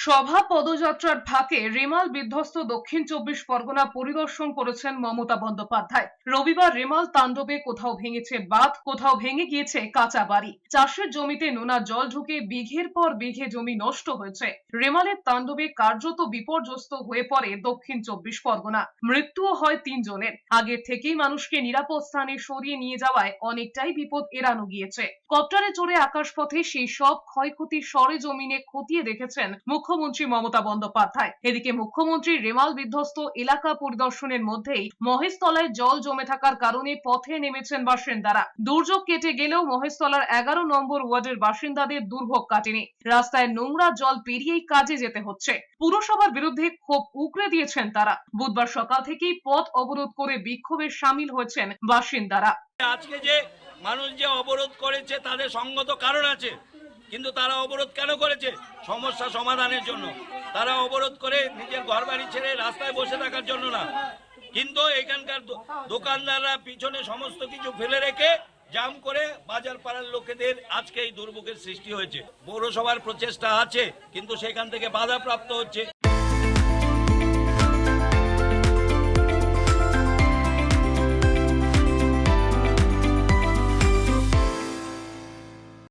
সভা পদযাত্রার ফাঁকে রেমাল বিধ্বস্ত দক্ষিণ চব্বিশ পরগনা পরিদর্শন করেছেন মমতা বন্দ্যোপাধ্যায়। রবিবার রেমাল তাণ্ডবে কোথাও ভেঙেছে বাঁধ, কোথাও ভেঙে গিয়েছে কাঁচা বাড়ি। চাষের জমিতে নোনা জল ঢুকে বিঘের পর বিঘে জমি নষ্ট হয়েছে। রেমালের তাণ্ডবে কার্যত বিপর্যস্ত হয়ে পড়ে দক্ষিণ চব্বিশ পরগনা। মৃত্যুও হয় তিনজনের। আগের থেকেই মানুষকে নিরাপদ স্থানে সরিয়ে নিয়ে যাওয়ায় অনেকটাই বিপদ এড়ানো গিয়েছে। কপ্টারে চড়ে আকাশপথে সেই সব ক্ষয়ক্ষতি সরে জমিনে খতিয়ে দেখেছেন মুখ্যমন্ত্রী মমতা বন্দ্যোপাধ্যায়। এদিকে মুখ্যমন্ত্রী রেমাল বিধ্বস্ত এলাকা পরিদর্শনের মধ্যেই মহেশতলায় জল জমে থাকার কারণে পথে নেমেছেন বাসিন্দারা। দুর্যোগ কেটে গেলেও মহেশতলার এগারো নম্বর ওয়ার্ডের বাসিন্দাদের দুর্ভোগ কাটেনি। রাস্তায় নোংরা জল পেরিয়েই কাজে যেতে হচ্ছে। পুরসভার বিরুদ্ধে ক্ষোভ উগরে দিয়েছেন তারা। বুধবার সকাল থেকেই পথ অবরোধ করে বিক্ষোভে সামিল হয়েছেন বাসিন্দারা। আজকে যে মানুষ যে অবরোধ করেছে, তাদের সঙ্গত কারণ আছে। কিন্তু তারা অবরোধ কেন করেছে? সমস্যা সমাধানের জন্য। তারা অবরোধ করে নিজের ঘর বাড়ি ছেড়ে রাস্তায় বসে থাকার জন্য না। কিন্তু এখানকার দোকানদাররা পিছনে সমস্ত কিছু ফেলে রেখে জাম করে বাজার পাড়ার লোকেদের আজকে এই দুর্ভোগের সৃষ্টি হয়েছে। পৌরসভার প্রচেষ্টা আছে, কিন্তু সেখান থেকে বাধাপ্রাপ্ত হচ্ছে।